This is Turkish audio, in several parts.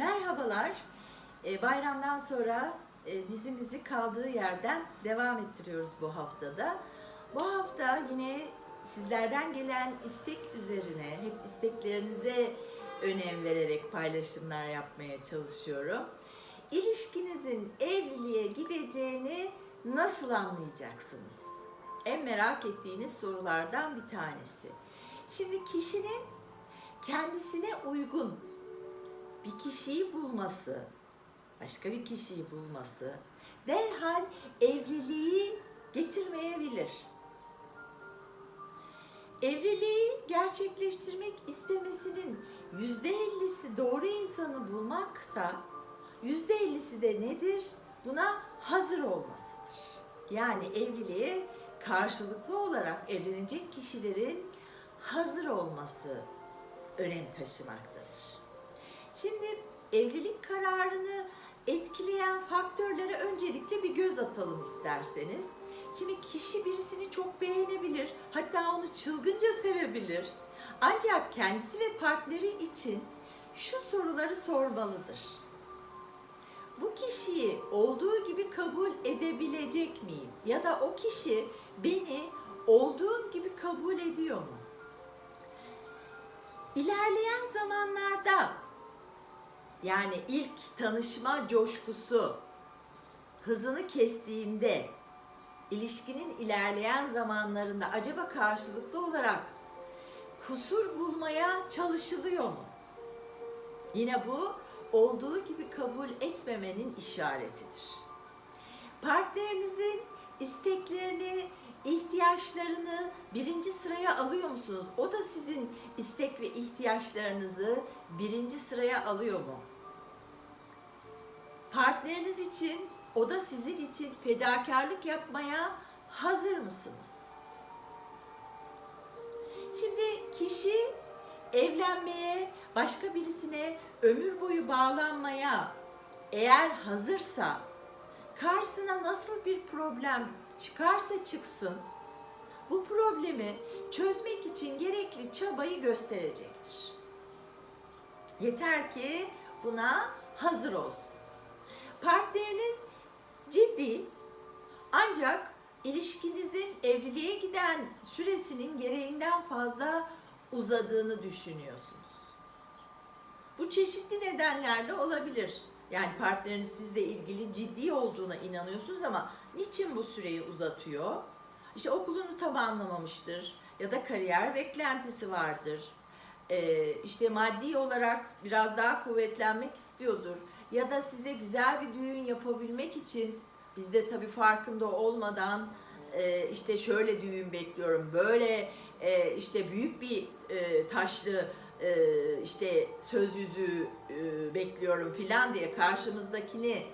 Merhabalar. E, bayramdan sonra e, dizimizi kaldığı yerden devam ettiriyoruz bu haftada. Bu hafta yine sizlerden gelen istek üzerine, hep isteklerinize önem vererek paylaşımlar yapmaya çalışıyorum. İlişkinizin evliliğe gideceğini nasıl anlayacaksınız? En merak ettiğiniz sorulardan bir tanesi. Şimdi kişinin kendisine uygun bir kişiyi bulması, başka bir kişiyi bulması derhal evliliği getirmeyebilir. Evliliği gerçekleştirmek istemesinin yüzde ellisi doğru insanı bulmaksa yüzde ellisi de nedir? Buna hazır olmasıdır. Yani evliliğe karşılıklı olarak evlenecek kişilerin hazır olması önem taşımaktadır. Şimdi evlilik kararını etkileyen faktörlere öncelikle bir göz atalım isterseniz. Şimdi kişi birisini çok beğenebilir, hatta onu çılgınca sevebilir. Ancak kendisi ve partneri için şu soruları sormalıdır. Bu kişiyi olduğu gibi kabul edebilecek miyim? Ya da o kişi beni olduğum gibi kabul ediyor mu? İlerleyen zamanlarda yani ilk tanışma coşkusu hızını kestiğinde ilişkinin ilerleyen zamanlarında acaba karşılıklı olarak kusur bulmaya çalışılıyor mu? Yine bu olduğu gibi kabul etmemenin işaretidir. Partnerinizin isteklerini, ihtiyaçlarını birinci sıraya alıyor musunuz? O da sizin istek ve ihtiyaçlarınızı birinci sıraya alıyor mu? Partneriniz için, o da sizin için fedakarlık yapmaya hazır mısınız? Şimdi kişi evlenmeye, başka birisine ömür boyu bağlanmaya eğer hazırsa karşısına nasıl bir problem çıkarsa çıksın bu problemi çözmek için gerekli çabayı gösterecektir. Yeter ki buna hazır olsun. Partneriniz ciddi ancak ilişkinizin evliliğe giden süresinin gereğinden fazla uzadığını düşünüyorsunuz. Bu çeşitli nedenlerle olabilir. Yani partneriniz sizle ilgili ciddi olduğuna inanıyorsunuz ama niçin bu süreyi uzatıyor? İşte okulunu tamamlamamıştır ya da kariyer beklentisi vardır. Ee, işte maddi olarak biraz daha kuvvetlenmek istiyordur ya da size güzel bir düğün yapabilmek için biz de tabii farkında olmadan e, işte şöyle düğün bekliyorum, böyle e, işte büyük bir e, taşlı e, işte söz yüzüğü e, bekliyorum filan diye karşımızdakini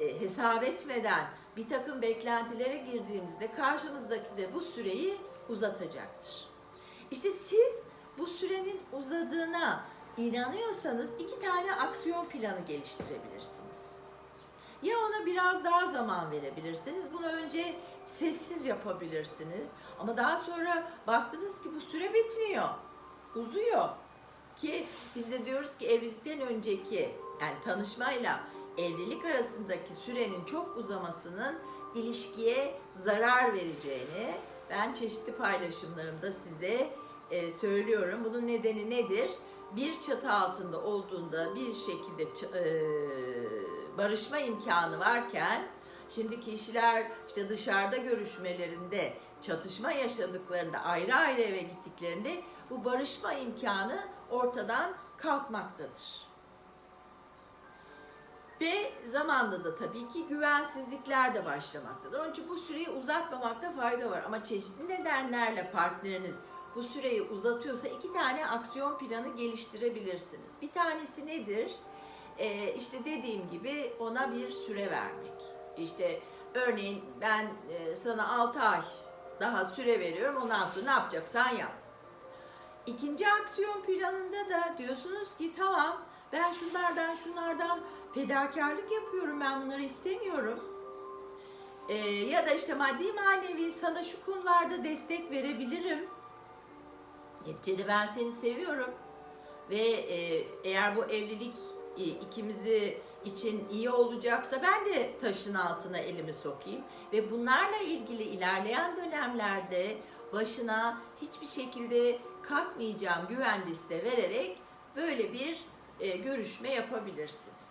e, hesap etmeden bir takım beklentilere girdiğimizde karşımızdaki de bu süreyi uzatacaktır. İşte siz bu sürenin uzadığına inanıyorsanız iki tane aksiyon planı geliştirebilirsiniz. Ya ona biraz daha zaman verebilirsiniz. Bunu önce sessiz yapabilirsiniz. Ama daha sonra baktınız ki bu süre bitmiyor. Uzuyor. Ki biz de diyoruz ki evlilikten önceki yani tanışmayla evlilik arasındaki sürenin çok uzamasının ilişkiye zarar vereceğini ben çeşitli paylaşımlarımda size e, söylüyorum. Bunun nedeni nedir? Bir çatı altında olduğunda bir şekilde e, barışma imkanı varken şimdi kişiler işte dışarıda görüşmelerinde çatışma yaşadıklarında ayrı ayrı eve gittiklerinde bu barışma imkanı ortadan kalkmaktadır. Ve zamanda da tabii ki güvensizlikler de başlamaktadır. Onun için bu süreyi uzatmamakta fayda var. Ama çeşitli nedenlerle partneriniz bu süreyi uzatıyorsa iki tane aksiyon planı geliştirebilirsiniz. Bir tanesi nedir? Ee, işte dediğim gibi ona bir süre vermek. İşte örneğin ben e, sana 6 ay daha süre veriyorum. Ondan sonra ne yapacaksan yap. İkinci aksiyon planında da diyorsunuz ki tamam ben şunlardan şunlardan fedakarlık yapıyorum ben bunları istemiyorum. Ee, ya da işte maddi manevi sana şu konularda destek verebilirim. Neticede ben seni seviyorum ve e, eğer bu evlilik i- ikimizi için iyi olacaksa ben de taşın altına elimi sokayım ve bunlarla ilgili ilerleyen dönemlerde başına hiçbir şekilde kalkmayacağım güvencesi de vererek böyle bir e, görüşme yapabilirsiniz.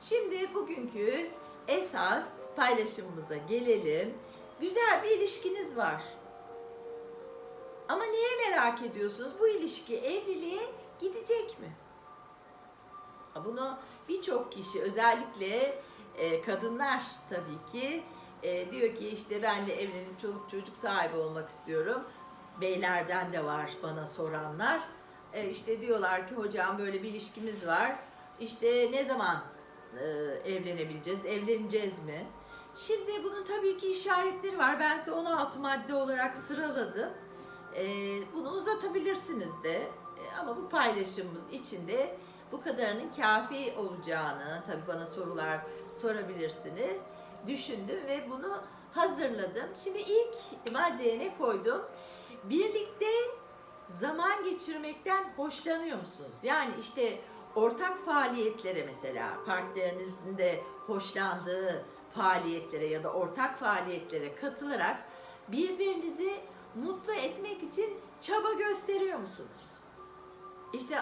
Şimdi bugünkü esas paylaşımımıza gelelim. Güzel bir ilişkiniz var. Ama niye merak ediyorsunuz? Bu ilişki evliliğe gidecek mi? Bunu birçok kişi özellikle e, kadınlar tabii ki e, diyor ki işte ben de evlenip çoluk çocuk sahibi olmak istiyorum. Beylerden de var bana soranlar. E, işte diyorlar ki hocam böyle bir ilişkimiz var. İşte ne zaman e, evlenebileceğiz? Evleneceğiz mi? Şimdi bunun tabii ki işaretleri var. Ben size 16 madde olarak sıraladım. E, bunu uzatabilirsiniz de. E, ama bu paylaşımımız içinde bu kadarının kafi olacağını, tabii bana sorular sorabilirsiniz. Düşündüm ve bunu hazırladım. Şimdi ilk maddeye ne koydum? Birlikte zaman geçirmekten hoşlanıyor musunuz? Yani işte ortak faaliyetlere mesela partnerinizin de hoşlandığı faaliyetlere ya da ortak faaliyetlere katılarak birbirinizi mutlu etmek için çaba gösteriyor musunuz? İşte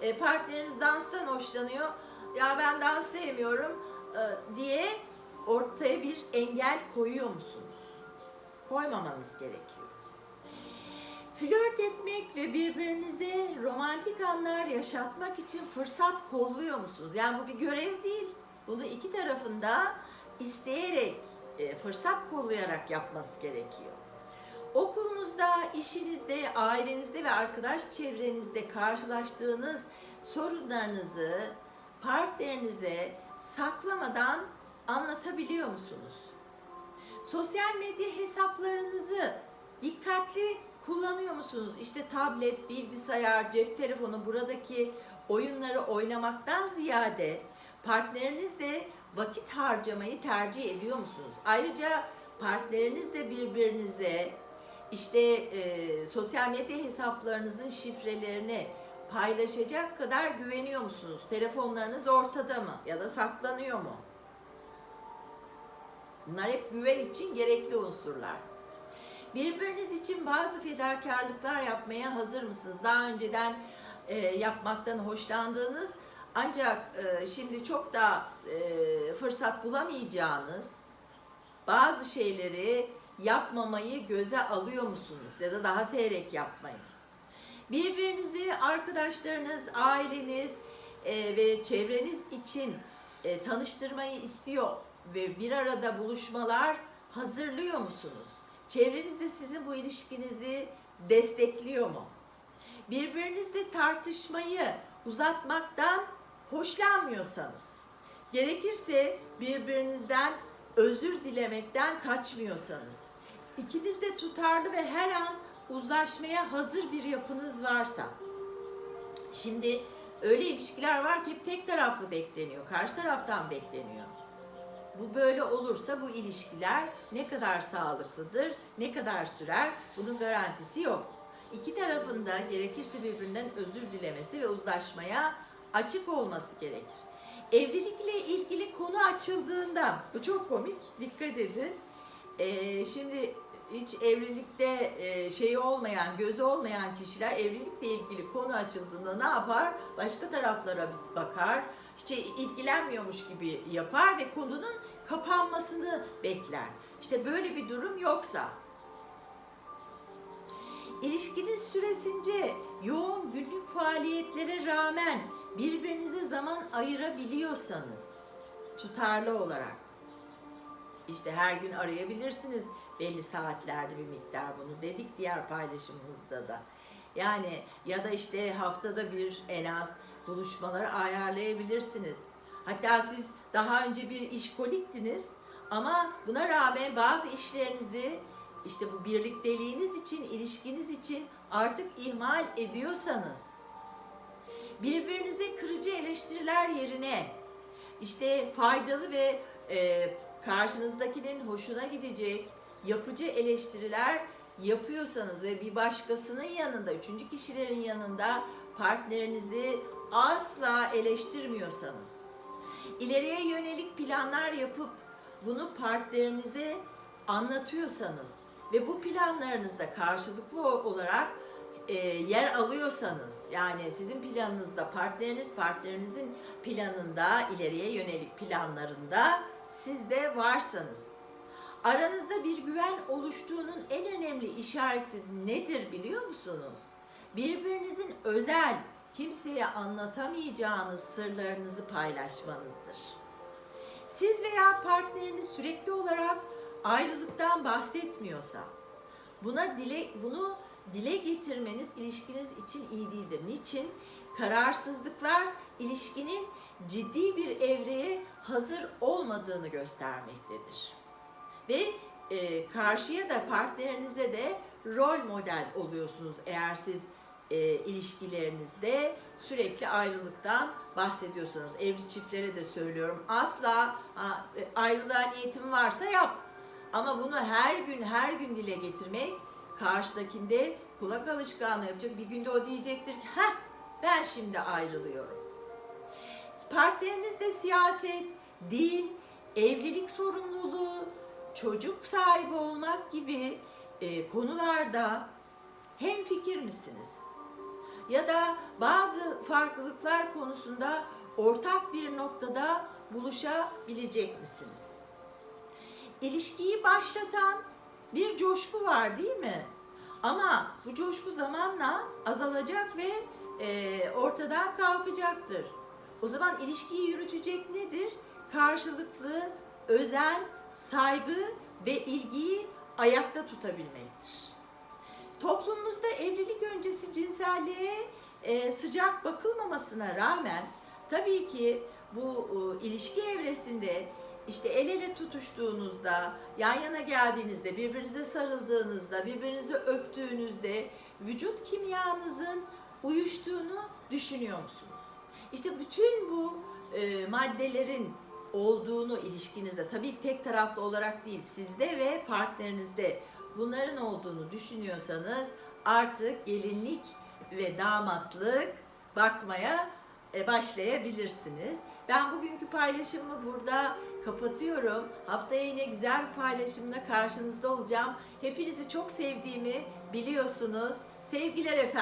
e, partneriniz danstan hoşlanıyor. Ya ben dans sevmiyorum e, diye ortaya bir engel koyuyor musunuz? Koymamanız gerekiyor. Flört etmek ve birbirinize romantik anlar yaşatmak için fırsat kolluyor musunuz? Yani bu bir görev değil. Bunu iki tarafında isteyerek, e, fırsat kollayarak yapması gerekiyor. Okulunuzda, işinizde, ailenizde ve arkadaş çevrenizde karşılaştığınız sorunlarınızı partnerinize saklamadan anlatabiliyor musunuz? Sosyal medya hesaplarınızı dikkatli kullanıyor musunuz? İşte tablet, bilgisayar, cep telefonu buradaki oyunları oynamaktan ziyade partnerinizle vakit harcamayı tercih ediyor musunuz? Ayrıca partnerinizle birbirinize işte e, sosyal medya hesaplarınızın şifrelerini paylaşacak kadar güveniyor musunuz? Telefonlarınız ortada mı ya da saklanıyor mu? Bunlar hep güven için gerekli unsurlar. Birbiriniz için bazı fedakarlıklar yapmaya hazır mısınız? Daha önceden e, yapmaktan hoşlandığınız ancak e, şimdi çok da e, fırsat bulamayacağınız bazı şeyleri yapmamayı göze alıyor musunuz? Ya da daha seyrek yapmayı. Birbirinizi arkadaşlarınız, aileniz e, ve çevreniz için e, tanıştırmayı istiyor ve bir arada buluşmalar hazırlıyor musunuz? Çevreniz de sizin bu ilişkinizi destekliyor mu? Birbirinizle tartışmayı uzatmaktan hoşlanmıyorsanız, gerekirse birbirinizden özür dilemekten kaçmıyorsanız, ikiniz de tutarlı ve her an uzlaşmaya hazır bir yapınız varsa, şimdi öyle ilişkiler var ki hep tek taraflı bekleniyor, karşı taraftan bekleniyor. Bu böyle olursa bu ilişkiler ne kadar sağlıklıdır, ne kadar sürer bunun garantisi yok. İki tarafında gerekirse birbirinden özür dilemesi ve uzlaşmaya açık olması gerekir. Evlilikle ilgili konu açıldığında, bu çok komik, dikkat edin. Ee, şimdi hiç evlilikte e, şeyi olmayan, gözü olmayan kişiler evlilikle ilgili konu açıldığında ne yapar? Başka taraflara bakar, işte ilgilenmiyormuş gibi yapar ve konunun kapanmasını bekler. İşte böyle bir durum yoksa İlişkiniz süresince yoğun günlük faaliyetlere rağmen birbirinize zaman ayırabiliyorsanız tutarlı olarak işte her gün arayabilirsiniz belli saatlerde bir miktar bunu dedik diğer paylaşımımızda da. Yani ya da işte haftada bir en az buluşmaları ayarlayabilirsiniz. Hatta siz daha önce bir işkoliktiniz ama buna rağmen bazı işlerinizi işte bu birlikteliğiniz için, ilişkiniz için artık ihmal ediyorsanız birbirinize kırıcı eleştiriler yerine işte faydalı ve e, karşınızdakinin hoşuna gidecek yapıcı eleştiriler yapıyorsanız ve bir başkasının yanında, üçüncü kişilerin yanında partnerinizi asla eleştirmiyorsanız, ileriye yönelik planlar yapıp bunu partnerinize anlatıyorsanız ve bu planlarınızda karşılıklı olarak e, yer alıyorsanız yani sizin planınızda partneriniz partnerinizin planında ileriye yönelik planlarında siz de varsanız aranızda bir güven oluştuğunun en önemli işareti nedir biliyor musunuz? Birbirinizin özel kimseye anlatamayacağınız sırlarınızı paylaşmanızdır. Siz veya partneriniz sürekli olarak ayrılıktan bahsetmiyorsa buna dile bunu dile getirmeniz ilişkiniz için iyi değildir. Niçin? Kararsızlıklar ilişkinin ciddi bir evreye hazır olmadığını göstermektedir. Ve e, karşıya da partnerinize de rol model oluyorsunuz eğer siz e, ilişkilerinizde sürekli ayrılıktan bahsediyorsanız. Evli çiftlere de söylüyorum asla ha, e, ayrılığa niyetin varsa yap. Ama bunu her gün her gün dile getirmek karşıdakinde kulak alışkanlığı yapacak. Bir günde o diyecektir ki heh ben şimdi ayrılıyorum. Partnerinizde siyaset, din, evlilik sorumluluğu, çocuk sahibi olmak gibi e, konularda hem fikir misiniz? Ya da bazı farklılıklar konusunda ortak bir noktada buluşabilecek misiniz? İlişkiyi başlatan bir coşku var değil mi? Ama bu coşku zamanla azalacak ve e, ortadan kalkacaktır. O zaman ilişkiyi yürütecek nedir? Karşılıklı, özen, saygı ve ilgiyi ayakta tutabilmektir. Toplumumuzda evlilik öncesi cinselliğe e, sıcak bakılmamasına rağmen tabii ki bu e, ilişki evresinde işte el ele tutuştuğunuzda, yan yana geldiğinizde, birbirinize sarıldığınızda, birbirinizi öptüğünüzde vücut kimyanızın uyuştuğunu düşünüyor musunuz? İşte bütün bu e, maddelerin olduğunu ilişkinizde tabii tek taraflı olarak değil sizde ve partnerinizde bunların olduğunu düşünüyorsanız artık gelinlik ve damatlık bakmaya e, başlayabilirsiniz. Ben bugünkü paylaşımımı burada kapatıyorum. Haftaya yine güzel bir paylaşımla karşınızda olacağım. Hepinizi çok sevdiğimi biliyorsunuz. Sevgiler efendim.